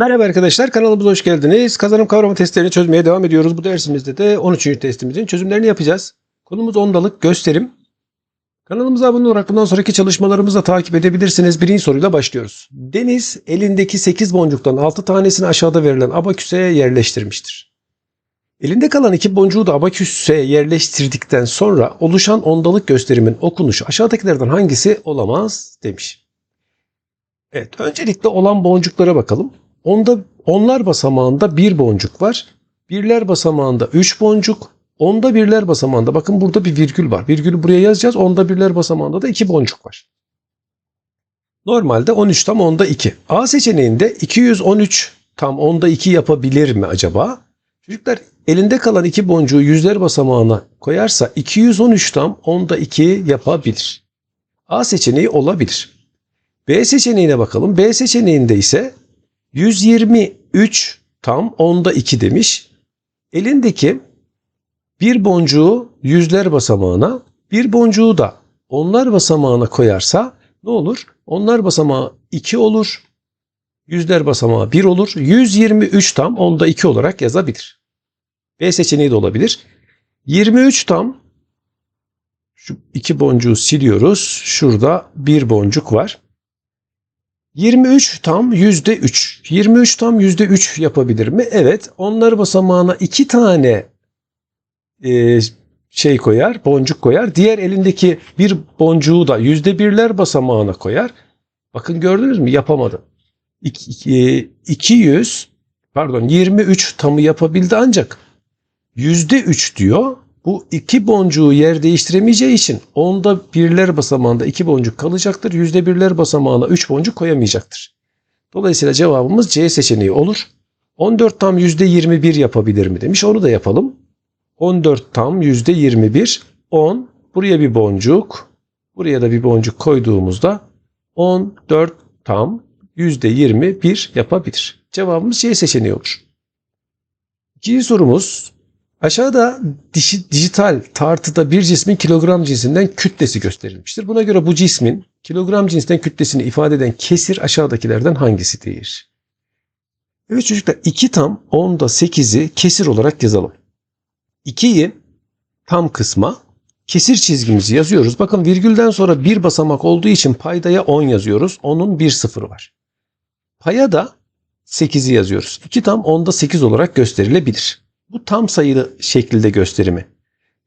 Merhaba arkadaşlar kanalımıza hoş geldiniz. Kazanım kavrama testlerini çözmeye devam ediyoruz. Bu dersimizde de 13. testimizin çözümlerini yapacağız. Konumuz ondalık gösterim. Kanalımıza abone olarak bundan sonraki çalışmalarımızı da takip edebilirsiniz. Birinci soruyla başlıyoruz. Deniz elindeki 8 boncuktan 6 tanesini aşağıda verilen abaküse yerleştirmiştir. Elinde kalan iki boncuğu da abaküse yerleştirdikten sonra oluşan ondalık gösterimin okunuşu aşağıdakilerden hangisi olamaz demiş. Evet, öncelikle olan boncuklara bakalım. Onda onlar basamağında bir boncuk var. Birler basamağında üç boncuk. Onda birler basamağında bakın burada bir virgül var. Virgülü buraya yazacağız. Onda birler basamağında da iki boncuk var. Normalde 13 tam onda 2. A seçeneğinde 213 tam onda 2 yapabilir mi acaba? Çocuklar elinde kalan iki boncuğu yüzler basamağına koyarsa 213 tam onda 2 yapabilir. A seçeneği olabilir. B seçeneğine bakalım. B seçeneğinde ise 123 tam onda 2 demiş. Elindeki bir boncuğu yüzler basamağına, bir boncuğu da onlar basamağına koyarsa ne olur? Onlar basamağı 2 olur. Yüzler basamağı 1 olur. 123 tam onda 2 olarak yazabilir. B seçeneği de olabilir. 23 tam şu iki boncuğu siliyoruz. Şurada bir boncuk var. 23 tam yüzde 3. 23 tam yüzde 3 yapabilir mi? Evet. Onlar basamağına iki tane e, şey koyar, boncuk koyar. Diğer elindeki bir boncuğu da yüzde birler basamağına koyar. Bakın gördünüz mü? Yapamadı. İki- iki- 200 pardon 23 tamı yapabildi ancak yüzde 3 diyor. Bu iki boncuğu yer değiştiremeyeceği için onda birler basamağında iki boncuk kalacaktır. Yüzde birler basamağına üç boncuk koyamayacaktır. Dolayısıyla cevabımız C seçeneği olur. 14 tam yüzde 21 yapabilir mi demiş. Onu da yapalım. 14 tam yüzde 21. 10. Buraya bir boncuk. Buraya da bir boncuk koyduğumuzda 14 tam yüzde 21 yapabilir. Cevabımız C seçeneği olur. İkinci sorumuz Aşağıda dijital tartıda bir cismin kilogram cinsinden kütlesi gösterilmiştir. Buna göre bu cismin kilogram cinsinden kütlesini ifade eden kesir aşağıdakilerden hangisidir? Evet çocuklar 2 tam 10'da 8'i kesir olarak yazalım. 2'yi tam kısma kesir çizgimizi yazıyoruz. Bakın virgülden sonra bir basamak olduğu için paydaya 10 yazıyoruz. 10'un bir sıfırı var. Paya da 8'i yazıyoruz. 2 tam 10'da 8 olarak gösterilebilir. Bu tam sayılı şekilde gösterimi.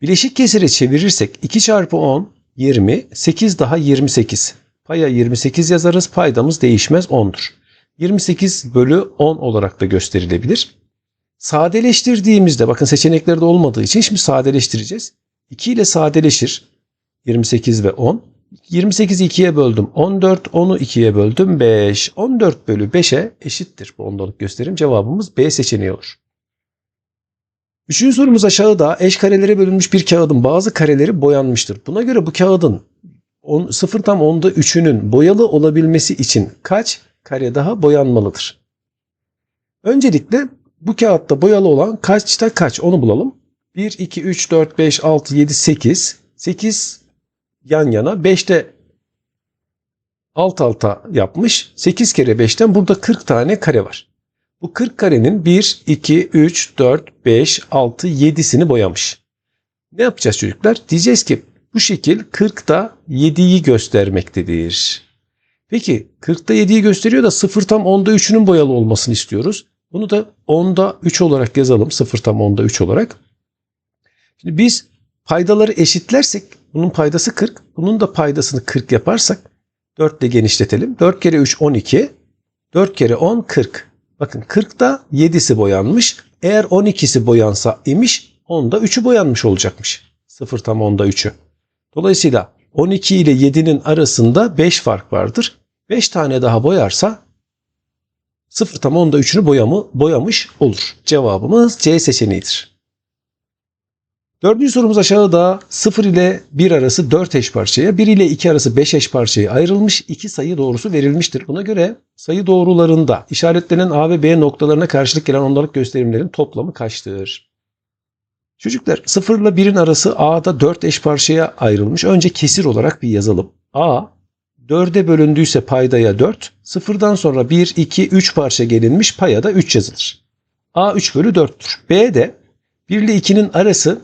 Bileşik kesire çevirirsek 2 çarpı 10 20, 8 daha 28. Paya 28 yazarız. Paydamız değişmez 10'dur. 28 bölü 10 olarak da gösterilebilir. Sadeleştirdiğimizde bakın seçeneklerde olmadığı için şimdi sadeleştireceğiz. 2 ile sadeleşir. 28 ve 10. 28'i 2'ye böldüm 14, 10'u 2'ye böldüm 5. 14 bölü 5'e eşittir bu ondalık gösterim. Cevabımız B seçeneği olur. Üçüncü sorumuz aşağıda eş karelere bölünmüş bir kağıdın bazı kareleri boyanmıştır. Buna göre bu kağıdın 10, 0 tam 10'da 3'ünün boyalı olabilmesi için kaç kare daha boyanmalıdır? Öncelikle bu kağıtta boyalı olan kaçta kaç onu bulalım. 1, 2, 3, 4, 5, 6, 7, 8. 8 yan yana 5'te alt alta yapmış. 8 kere 5'ten burada 40 tane kare var. Bu 40 karenin 1, 2, 3, 4, 5, 6, 7'sini boyamış. Ne yapacağız çocuklar? Diyeceğiz ki bu şekil 40'da 7'yi göstermektedir. Peki 40'da 7'yi gösteriyor da 0 tam 10'da 3'ünün boyalı olmasını istiyoruz. Bunu da 10'da 3 olarak yazalım. 0 tam 10'da 3 olarak. Şimdi biz paydaları eşitlersek bunun paydası 40. Bunun da paydasını 40 yaparsak 4 ile genişletelim. 4 kere 3 12. 4 kere 10 40. Bakın 40'da 7'si boyanmış. Eğer 12'si boyansa imiş 10'da 3'ü boyanmış olacakmış. 0 tam 10'da 3'ü. Dolayısıyla 12 ile 7'nin arasında 5 fark vardır. 5 tane daha boyarsa 0 tam 10'da 3'ünü boyamı, boyamış olur. Cevabımız C seçeneğidir. Dördüncü sorumuz aşağıda 0 ile 1 arası 4 eş parçaya, 1 ile 2 arası 5 eş parçaya ayrılmış iki sayı doğrusu verilmiştir. Buna göre sayı doğrularında işaretlenen A ve B noktalarına karşılık gelen ondalık gösterimlerin toplamı kaçtır? Çocuklar 0 ile 1'in arası A'da 4 eş parçaya ayrılmış. Önce kesir olarak bir yazalım. A 4'e bölündüyse paydaya 4. Sıfırdan sonra 1, 2, 3 parça gelinmiş paya da 3 yazılır. A 3 bölü 4'tür. B de 1 ile 2'nin arası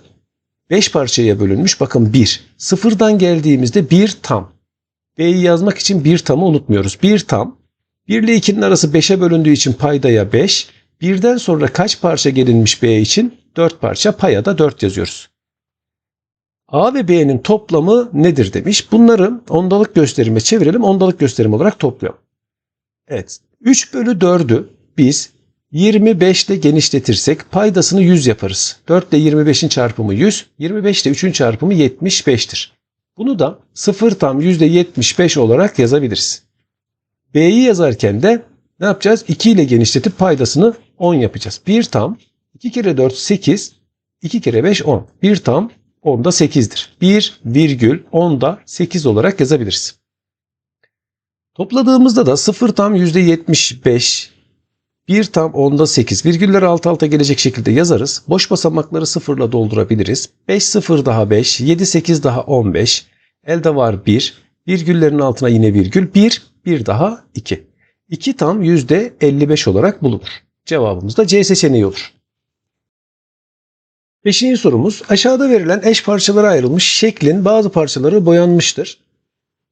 5 parçaya bölünmüş. Bakın 1. Sıfırdan geldiğimizde 1 tam. B'yi yazmak için 1 tamı unutmuyoruz. 1 tam. 1 ile 2'nin arası 5'e bölündüğü için paydaya 5. Birden sonra kaç parça gelinmiş B için? 4 parça paya da 4 yazıyoruz. A ve B'nin toplamı nedir demiş. Bunları ondalık gösterime çevirelim. Ondalık gösterim olarak toplayalım. Evet. 3 bölü 4'ü biz 25 ile genişletirsek paydasını 100 yaparız. 4 ile 25'in çarpımı 100. 25 ile 3'ün çarpımı 75'tir. Bunu da 0 tam %75 olarak yazabiliriz. B'yi yazarken de ne yapacağız? 2 ile genişletip paydasını 10 yapacağız. 1 tam 2 kere 4 8 2 kere 5 10. 1 tam 10 da 8'dir. 1 virgül 10 da 8 olarak yazabiliriz. Topladığımızda da 0 tam %75 1 tam 10'da 8 virgüller alt alta gelecek şekilde yazarız. Boş basamakları sıfırla doldurabiliriz. 5 0 daha 5, 7 8 daha 15. Elde var 1. Virgüllerin altına yine virgül 1, 1 daha 2. 2 tam %55 olarak bulunur. Cevabımız da C seçeneği olur. Beşinci sorumuz aşağıda verilen eş parçalara ayrılmış şeklin bazı parçaları boyanmıştır.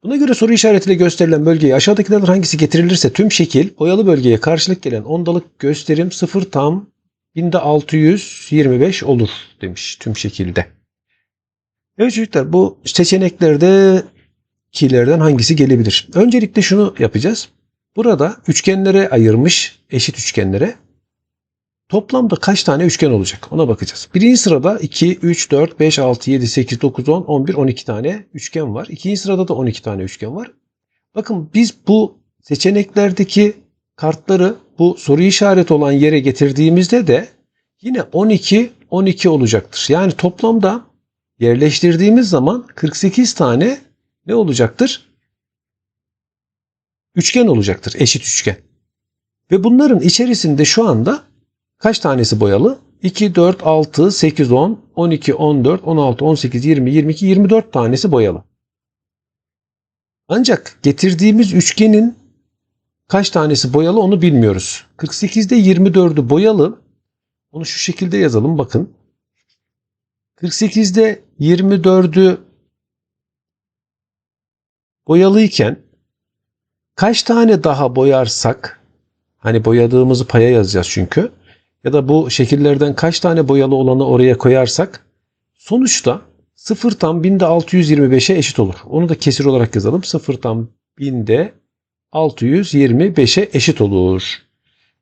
Buna göre soru işaretiyle gösterilen bölgeye aşağıdakilerden hangisi getirilirse tüm şekil boyalı bölgeye karşılık gelen ondalık gösterim 0 tam binde 625 olur demiş tüm şekilde. Evet çocuklar bu seçeneklerde kilerden hangisi gelebilir? Öncelikle şunu yapacağız. Burada üçgenlere ayırmış eşit üçgenlere Toplamda kaç tane üçgen olacak ona bakacağız. Birinci sırada 2, 3, 4, 5, 6, 7, 8, 9, 10, 11, 12 tane üçgen var. İkinci sırada da 12 tane üçgen var. Bakın biz bu seçeneklerdeki kartları bu soru işareti olan yere getirdiğimizde de yine 12, 12 olacaktır. Yani toplamda yerleştirdiğimiz zaman 48 tane ne olacaktır? Üçgen olacaktır. Eşit üçgen. Ve bunların içerisinde şu anda Kaç tanesi boyalı? 2, 4, 6, 8, 10, 12, 14, 16, 18, 20, 22, 24 tanesi boyalı. Ancak getirdiğimiz üçgenin kaç tanesi boyalı onu bilmiyoruz. 48'de 24'ü boyalı. Onu şu şekilde yazalım bakın. 48'de 24'ü boyalıyken kaç tane daha boyarsak hani boyadığımızı paya yazacağız çünkü ya da bu şekillerden kaç tane boyalı olanı oraya koyarsak sonuçta 0 tam binde 625'e eşit olur. Onu da kesir olarak yazalım. 0 tam binde 625'e eşit olur.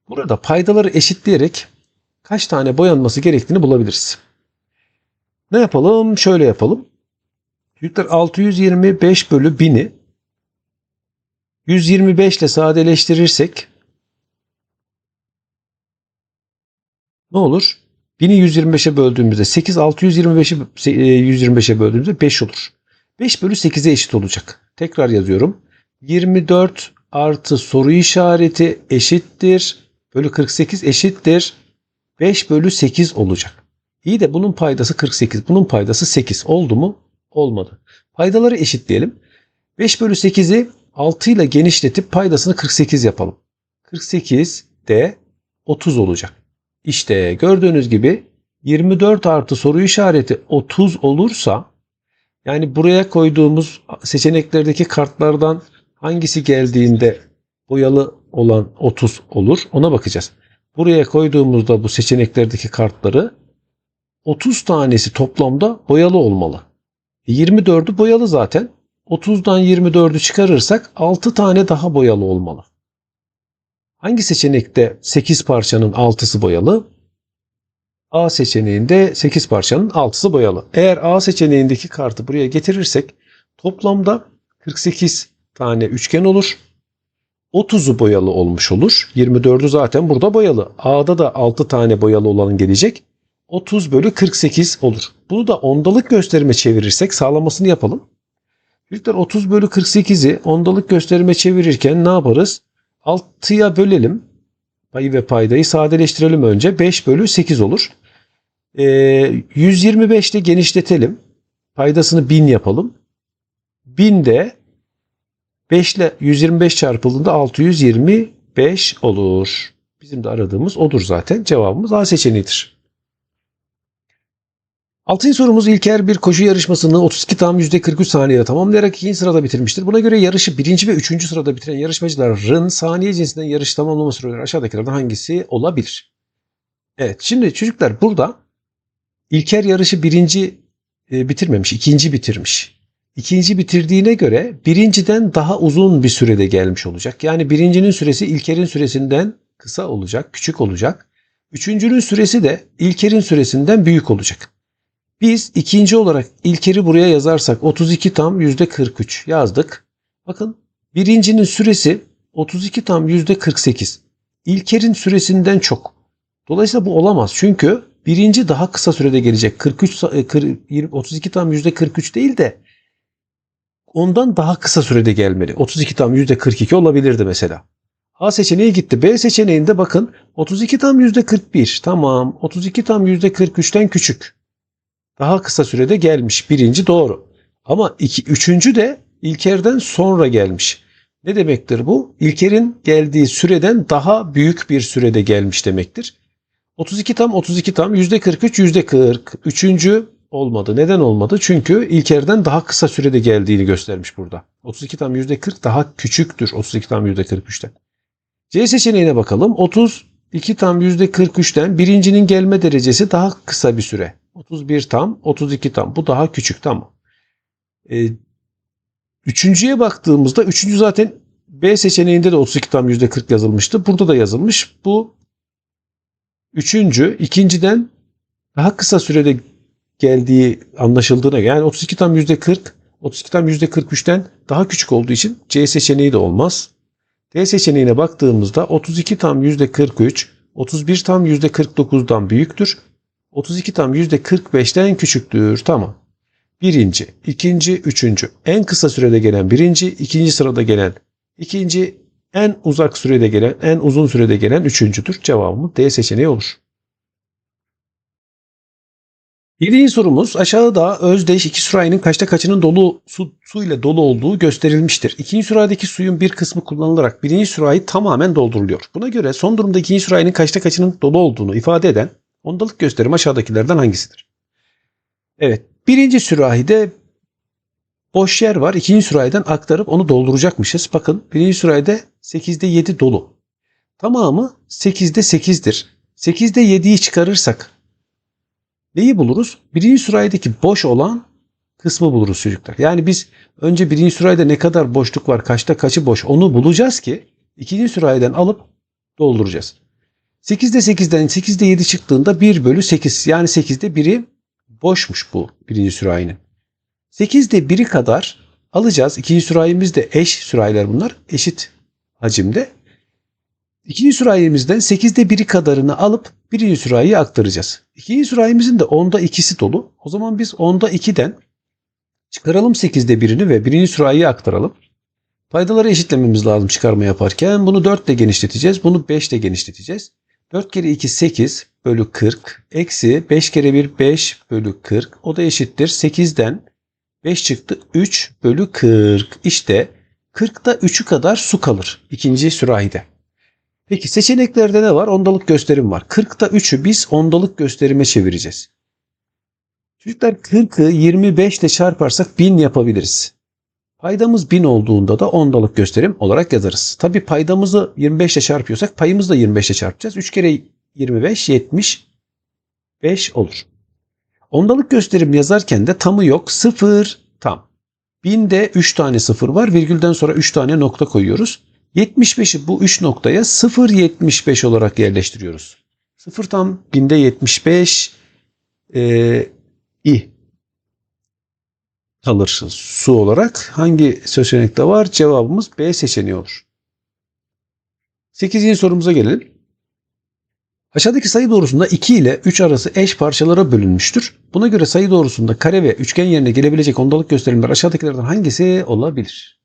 Burada paydaları eşitleyerek kaç tane boyanması gerektiğini bulabiliriz. Ne yapalım? Şöyle yapalım. Çocuklar 625 bölü 1000'i 125 ile sadeleştirirsek ne olur? 1000'i 125'e böldüğümüzde 8 625'i 125'e böldüğümüzde 5 olur. 5 bölü 8'e eşit olacak. Tekrar yazıyorum. 24 artı soru işareti eşittir. Bölü 48 eşittir. 5 bölü 8 olacak. İyi de bunun paydası 48. Bunun paydası 8. Oldu mu? Olmadı. Paydaları eşitleyelim. 5 bölü 8'i 6 ile genişletip paydasını 48 yapalım. 48 de 30 olacak. İşte gördüğünüz gibi 24 artı soru işareti 30 olursa yani buraya koyduğumuz seçeneklerdeki kartlardan hangisi geldiğinde boyalı olan 30 olur ona bakacağız. Buraya koyduğumuzda bu seçeneklerdeki kartları 30 tanesi toplamda boyalı olmalı. 24'ü boyalı zaten. 30'dan 24'ü çıkarırsak 6 tane daha boyalı olmalı. Hangi seçenekte 8 parçanın 6'sı boyalı? A seçeneğinde 8 parçanın 6'sı boyalı. Eğer A seçeneğindeki kartı buraya getirirsek toplamda 48 tane üçgen olur. 30'u boyalı olmuş olur. 24'ü zaten burada boyalı. A'da da 6 tane boyalı olan gelecek. 30 bölü 48 olur. Bunu da ondalık gösterime çevirirsek sağlamasını yapalım. Çocuklar 30 bölü 48'i ondalık gösterime çevirirken ne yaparız? 6'ya bölelim. Payı ve paydayı sadeleştirelim önce. 5 bölü 8 olur. E, 125 ile genişletelim. Paydasını 1000 yapalım. 1000 de 5 ile 125 çarpıldığında 625 olur. Bizim de aradığımız odur zaten. Cevabımız A seçeneğidir. Altıncı sorumuz İlker bir koşu yarışmasını 32 tam %43 saniyede tamamlayarak ikinci sırada bitirmiştir. Buna göre yarışı birinci ve üçüncü sırada bitiren yarışmacıların saniye cinsinden yarış tamamlama süreleri aşağıdakilerden hangisi olabilir? Evet şimdi çocuklar burada İlker yarışı birinci e, bitirmemiş, ikinci bitirmiş. İkinci bitirdiğine göre birinciden daha uzun bir sürede gelmiş olacak. Yani birincinin süresi İlker'in süresinden kısa olacak, küçük olacak. Üçüncünün süresi de İlker'in süresinden büyük olacak. Biz ikinci olarak İlker'i buraya yazarsak 32 tam yüzde 43 yazdık. Bakın birincinin süresi 32 tam yüzde 48. İlker'in süresinden çok. Dolayısıyla bu olamaz. Çünkü birinci daha kısa sürede gelecek. 43 sa- e, kır- 20 32 tam yüzde 43 değil de ondan daha kısa sürede gelmeli. 32 tam yüzde 42 olabilirdi mesela. A seçeneği gitti. B seçeneğinde bakın 32 tam yüzde 41. Tamam. 32 tam yüzde 43'ten küçük. Daha kısa sürede gelmiş. Birinci doğru. Ama iki, üçüncü de İlker'den sonra gelmiş. Ne demektir bu? İlker'in geldiği süreden daha büyük bir sürede gelmiş demektir. 32 tam 32 tam yüzde 43 yüzde 40. Üçüncü olmadı. Neden olmadı? Çünkü İlker'den daha kısa sürede geldiğini göstermiş burada. 32 tam yüzde 40 daha küçüktür 32 tam yüzde 43'ten. C seçeneğine bakalım. 32 tam yüzde 43'ten birincinin gelme derecesi daha kısa bir süre. 31 tam 32 tam. Bu daha küçük tamam. Ee, üçüncüye baktığımızda üçüncü zaten B seçeneğinde de 32 tam yüzde 40 yazılmıştı. Burada da yazılmış. Bu üçüncü ikinciden daha kısa sürede geldiği anlaşıldığına göre yani 32 tam yüzde 40 32 tam yüzde 43'ten daha küçük olduğu için C seçeneği de olmaz. D seçeneğine baktığımızda 32 tam yüzde 43 31 tam yüzde 49'dan büyüktür. 32 tam yüzde 45'ten küçüktür. Tamam. Birinci, ikinci, üçüncü. En kısa sürede gelen birinci, ikinci sırada gelen ikinci, en uzak sürede gelen, en uzun sürede gelen üçüncüdür. Cevabımız D seçeneği olur. Yedinci sorumuz aşağıda özdeş iki sürahinin kaçta kaçının dolu su, su ile dolu olduğu gösterilmiştir. İkinci sürahideki suyun bir kısmı kullanılarak birinci sürahi tamamen dolduruluyor. Buna göre son durumda ikinci sürahinin kaçta kaçının dolu olduğunu ifade eden ondalık gösterim aşağıdakilerden hangisidir? Evet birinci sürahide boş yer var. İkinci sürahiden aktarıp onu dolduracakmışız. Bakın birinci sürahide 8'de 7 dolu. Tamamı 8'de 8'dir. 8'de 7'yi çıkarırsak neyi buluruz? Birinci sürahideki boş olan kısmı buluruz çocuklar. Yani biz önce birinci sürahide ne kadar boşluk var, kaçta kaçı boş onu bulacağız ki ikinci sürahiden alıp dolduracağız. 8'de 8'den 8'de 7 çıktığında 1 bölü 8 yani 8'de 1'i boşmuş bu birinci sürahinin. 8'de 1'i kadar alacağız. İkinci sürahimiz de eş sürahiler bunlar. Eşit hacimde. İkinci sürahimizden 8'de 1'i kadarını alıp birinci sürahiye aktaracağız. İkinci sürahimizin de 10'da 2'si dolu. O zaman biz 10'da 2'den çıkaralım 8'de 1'ini ve birinci sürahiye aktaralım. Paydaları eşitlememiz lazım çıkarma yaparken. Bunu 4 ile genişleteceğiz. Bunu 5 ile genişleteceğiz. 4 kere 2 8 bölü 40 eksi 5 kere 1 5 bölü 40 o da eşittir 8'den 5 çıktı 3 bölü 40 işte 40'ta 3'ü kadar su kalır ikinci sürahide. Peki seçeneklerde ne var? Ondalık gösterim var. 40'ta 3'ü biz ondalık gösterime çevireceğiz. Çocuklar 40'ı 25 ile çarparsak 1000 yapabiliriz. Paydamız 1000 olduğunda da ondalık gösterim olarak yazarız. Tabi paydamızı 25 ile çarpıyorsak payımızı da 25 ile çarpacağız. 3 kere 25 75 olur. Ondalık gösterim yazarken de tamı yok. 0 tam. 1000'de 3 tane 0 var. Virgülden sonra 3 tane nokta koyuyoruz. 75'i bu 3 noktaya 0.75 olarak yerleştiriyoruz. 0 tam 1000'de 75 e, i kalır su olarak. Hangi seçenekte var? Cevabımız B seçeneği olur. 8. sorumuza gelelim. Aşağıdaki sayı doğrusunda 2 ile 3 arası eş parçalara bölünmüştür. Buna göre sayı doğrusunda kare ve üçgen yerine gelebilecek ondalık gösterimler aşağıdakilerden hangisi olabilir?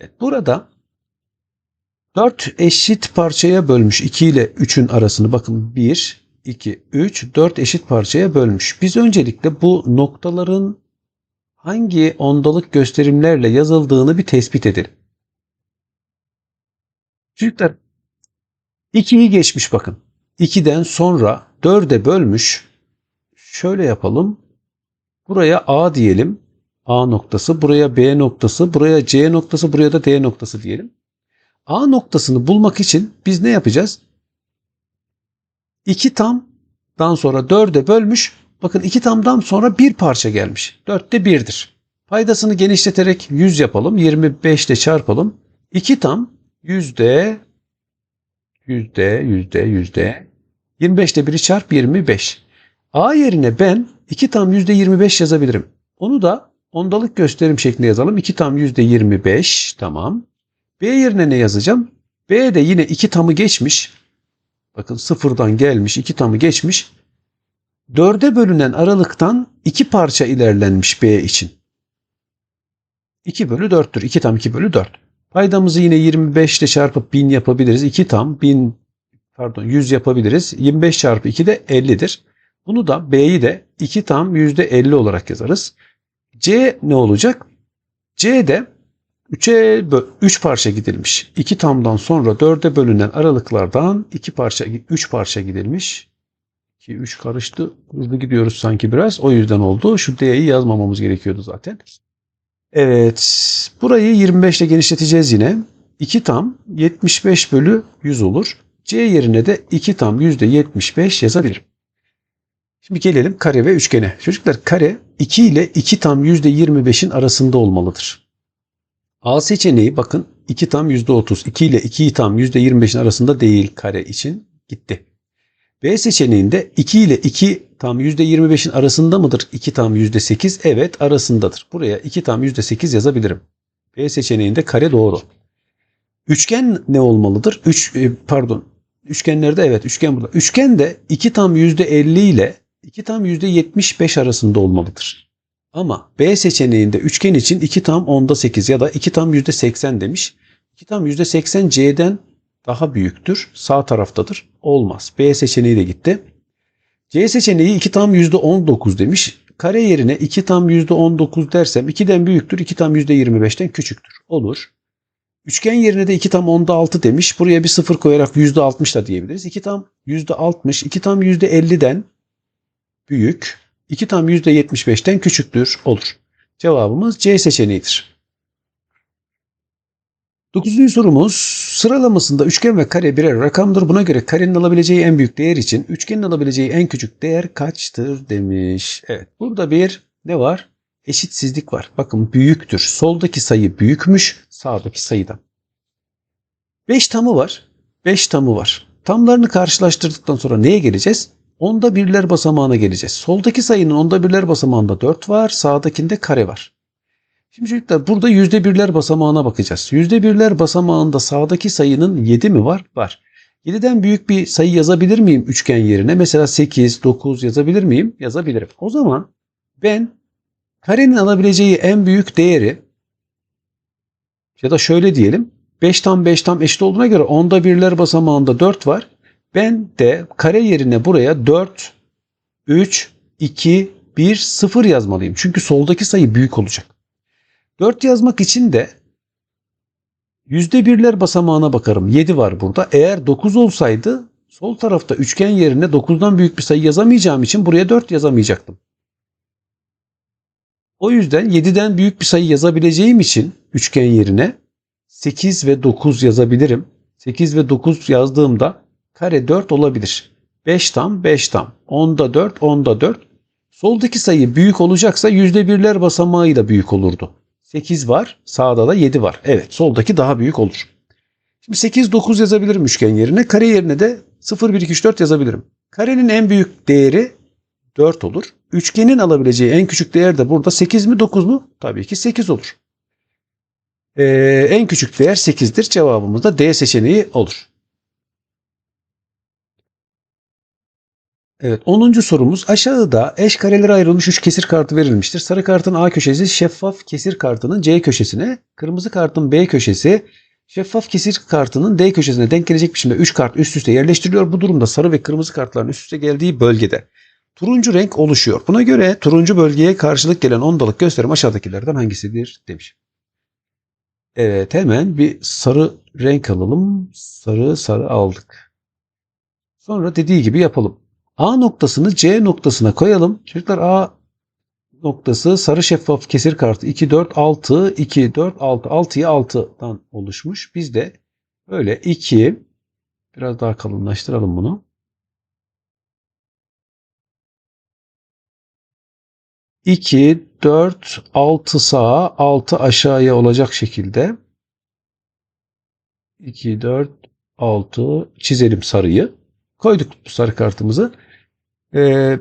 Evet, burada 4 eşit parçaya bölmüş 2 ile 3'ün arasını bakın 1, 2, 3, 4 eşit parçaya bölmüş. Biz öncelikle bu noktaların hangi ondalık gösterimlerle yazıldığını bir tespit edelim. Çocuklar 2'yi geçmiş bakın. 2'den sonra 4'e bölmüş. Şöyle yapalım. Buraya A diyelim. A noktası, buraya B noktası, buraya C noktası, buraya da D noktası diyelim. A noktasını bulmak için biz ne yapacağız? 2 tamdan sonra 4'e bölmüş. Bakın 2 tamdan sonra bir parça gelmiş. 4'te 1'dir. Paydasını genişleterek 100 yapalım. 25 ile çarpalım. 2 tam yüzde yüzde yüzde yüzde 25 ile 1'i çarp 25. A yerine ben 2 tam yüzde 25 yazabilirim. Onu da ondalık gösterim şeklinde yazalım. 2 tam yüzde 25 tamam. B yerine ne yazacağım? B de yine 2 tamı geçmiş. Bakın sıfırdan gelmiş 2 tamı geçmiş. 4'e bölünen aralıktan 2 parça ilerlenmiş B için. 2 bölü 4'tür. 2 tam 2 bölü 4. Paydamızı yine 25 ile çarpıp 1000 yapabiliriz. 2 tam 1000 pardon 100 yapabiliriz. 25 çarpı 2 de 50'dir. Bunu da B'yi de 2 tam %50 olarak yazarız. C ne olacak? C de 3'e 3 parça gidilmiş. 2 tamdan sonra 4'e bölünen aralıklardan 2 parça 3 parça gidilmiş. 2 3 karıştı. Hızlı gidiyoruz sanki biraz. O yüzden oldu. Şu D'yi yazmamamız gerekiyordu zaten. Evet. Burayı 25 ile genişleteceğiz yine. 2 tam 75 bölü 100 olur. C yerine de 2 tam %75 yazabilirim. Şimdi gelelim kare ve üçgene. Çocuklar kare 2 ile 2 tam %25'in arasında olmalıdır. A seçeneği bakın 2 tam %30. 2 ile 2 tam %25'in arasında değil kare için gitti. B seçeneğinde 2 ile 2 tam %25'in arasında mıdır? 2 tam %8 evet arasındadır. Buraya 2 tam %8 yazabilirim. B seçeneğinde kare doğru. Üçgen ne olmalıdır? 3 pardon. Üçgenlerde evet üçgen burada. Üçgen de 2 tam %50 ile 2 tam %75 arasında olmalıdır. Ama B seçeneğinde üçgen için 2 tam onda 8 ya da 2 tam %80 demiş. 2 tam %80 C'den daha büyüktür. Sağ taraftadır. Olmaz. B seçeneği de gitti. C seçeneği 2 tam %19 demiş. Kare yerine 2 tam %19 dersem 2'den büyüktür. 2 tam %25'ten küçüktür. Olur. Üçgen yerine de 2 tam onda 6 demiş. Buraya bir sıfır koyarak %60 da diyebiliriz. 2 tam %60, 2 tam %50'den büyük, 2 tam %75'ten küçüktür. Olur. Cevabımız C seçeneğidir. Dokuzuncu sorumuz sıralamasında üçgen ve kare birer rakamdır. Buna göre karenin alabileceği en büyük değer için üçgenin alabileceği en küçük değer kaçtır demiş. Evet burada bir ne var? Eşitsizlik var. Bakın büyüktür. Soldaki sayı büyükmüş sağdaki sayıdan. 5 tamı var. 5 tamı var. Tamlarını karşılaştırdıktan sonra neye geleceğiz? Onda birler basamağına geleceğiz. Soldaki sayının onda birler basamağında 4 var. Sağdakinde kare var. Şimdi çocuklar burada yüzde birler basamağına bakacağız. Yüzde birler basamağında sağdaki sayının 7 mi var? Var. 7'den büyük bir sayı yazabilir miyim üçgen yerine? Mesela 8, 9 yazabilir miyim? Yazabilirim. O zaman ben karenin alabileceği en büyük değeri ya da şöyle diyelim 5 tam 5 tam eşit olduğuna göre onda birler basamağında 4 var. Ben de kare yerine buraya 4, 3, 2, 1, 0 yazmalıyım. Çünkü soldaki sayı büyük olacak. 4 yazmak için de yüzde birler basamağına bakarım. 7 var burada. Eğer 9 olsaydı sol tarafta üçgen yerine 9'dan büyük bir sayı yazamayacağım için buraya 4 yazamayacaktım. O yüzden 7'den büyük bir sayı yazabileceğim için üçgen yerine 8 ve 9 yazabilirim. 8 ve 9 yazdığımda kare 4 olabilir. 5 tam 5 tam. 10'da 4 10'da 4. Soldaki sayı büyük olacaksa yüzde birler basamağı da büyük olurdu. 8 var. Sağda da 7 var. Evet soldaki daha büyük olur. Şimdi 8 9 yazabilirim üçgen yerine. Kare yerine de 0 1 2 3 4 yazabilirim. Karenin en büyük değeri 4 olur. Üçgenin alabileceği en küçük değer de burada 8 mi 9 mu? Tabii ki 8 olur. Ee, en küçük değer 8'dir. Cevabımız da D seçeneği olur. Evet 10. sorumuz aşağıda eş karelere ayrılmış 3 kesir kartı verilmiştir. Sarı kartın A köşesi şeffaf kesir kartının C köşesine, kırmızı kartın B köşesi şeffaf kesir kartının D köşesine denk gelecek biçimde 3 kart üst üste yerleştiriliyor. Bu durumda sarı ve kırmızı kartların üst üste geldiği bölgede turuncu renk oluşuyor. Buna göre turuncu bölgeye karşılık gelen ondalık gösterim aşağıdakilerden hangisidir demiş. Evet hemen bir sarı renk alalım. Sarı sarı aldık. Sonra dediği gibi yapalım. A noktasını C noktasına koyalım. Çocuklar A noktası sarı şeffaf kesir kartı 2, 4, 6, 2, 4, 6. 6'ya 6'dan oluşmuş. Biz de böyle 2 biraz daha kalınlaştıralım bunu. 2, 4, 6 sağa, 6 aşağıya olacak şekilde 2, 4, 6 çizelim sarıyı. Koyduk sarı kartımızı. Ee,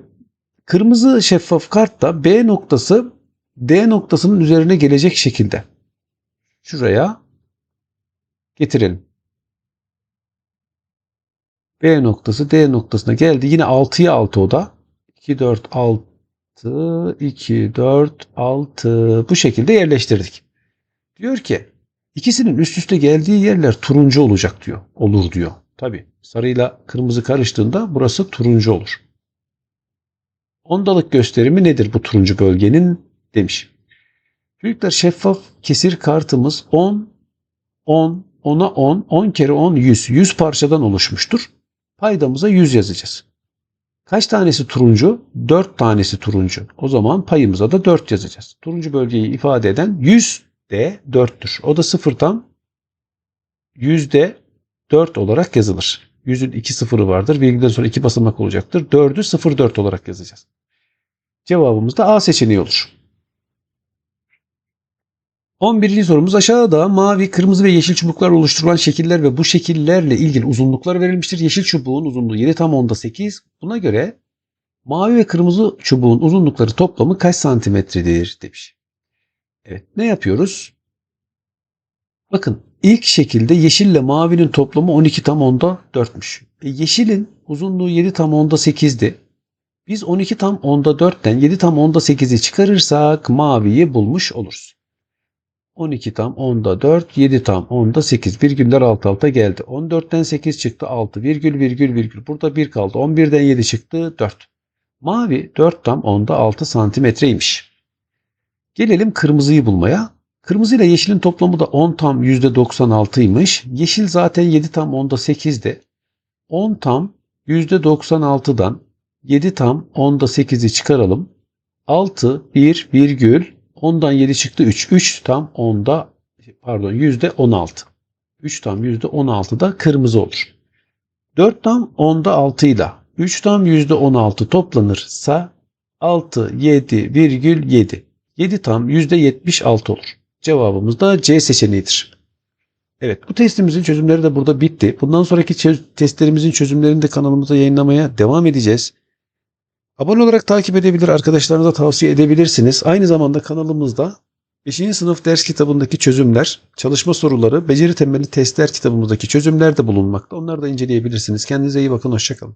kırmızı şeffaf kartta B noktası D noktasının üzerine gelecek şekilde şuraya getirelim. B noktası D noktasına geldi. Yine 6'ya 6 o da. 2, 4, 6 2, 4, 6 bu şekilde yerleştirdik. Diyor ki ikisinin üst üste geldiği yerler turuncu olacak diyor. Olur diyor. Tabi sarıyla kırmızı karıştığında burası turuncu olur. Ondalık gösterimi nedir bu turuncu bölgenin demiş. Çocuklar şeffaf kesir kartımız 10, 10, 10'a 10, 10 kere 10, 100. 100 parçadan oluşmuştur. Paydamıza 100 yazacağız. Kaç tanesi turuncu? 4 tanesi turuncu. O zaman payımıza da 4 yazacağız. Turuncu bölgeyi ifade eden 100 de 4'tür. O da sıfırdan yüzde 4 olarak yazılır. 100'ün 2 sıfırı vardır. Virgülden sonra 2 basamak olacaktır. 4'ü 0,4 olarak yazacağız. Cevabımız da A seçeneği olur. 11. sorumuz aşağıda mavi, kırmızı ve yeşil çubuklar oluşturulan şekiller ve bu şekillerle ilgili uzunluklar verilmiştir. Yeşil çubuğun uzunluğu 7 tam onda 8. Buna göre mavi ve kırmızı çubuğun uzunlukları toplamı kaç santimetredir demiş. Evet ne yapıyoruz? Bakın ilk şekilde yeşille mavinin toplamı 12 tam onda 4'müş. E, yeşilin uzunluğu 7 tam onda 8'di. Biz 12 tam onda 4'ten 7 tam onda 8'i çıkarırsak maviyi bulmuş oluruz. 12 tam onda 4, 7 tam onda 8. Virgüller alt alta geldi. 14'ten 8 çıktı 6. Virgül virgül virgül. Burada 1 kaldı. 11'den 7 çıktı 4. Mavi 4 tam onda 6 santimetreymiş. Gelelim kırmızıyı bulmaya. Kırmızı ile yeşilin toplamı da 10 tam %96'ymış. Yeşil zaten 7 tam onda 8'di. 10 tam %96'dan 7 tam onda 8'i çıkaralım. 6 1 virgül 10'dan 7 çıktı 3. 3 tam 10'da pardon yüzde 16. 3 tam yüzde 16'da kırmızı olur. 4 tam 10'da 6 ile 3 tam yüzde 16 toplanırsa 6 7 virgül 7. 7 tam yüzde 76 olur. Cevabımız da C seçeneğidir. Evet bu testimizin çözümleri de burada bitti. Bundan sonraki testlerimizin çözümlerini de kanalımıza yayınlamaya devam edeceğiz. Abone olarak takip edebilir, arkadaşlarınıza tavsiye edebilirsiniz. Aynı zamanda kanalımızda 5. sınıf ders kitabındaki çözümler, çalışma soruları, beceri temelli testler kitabımızdaki çözümler de bulunmakta. Onları da inceleyebilirsiniz. Kendinize iyi bakın, hoşçakalın.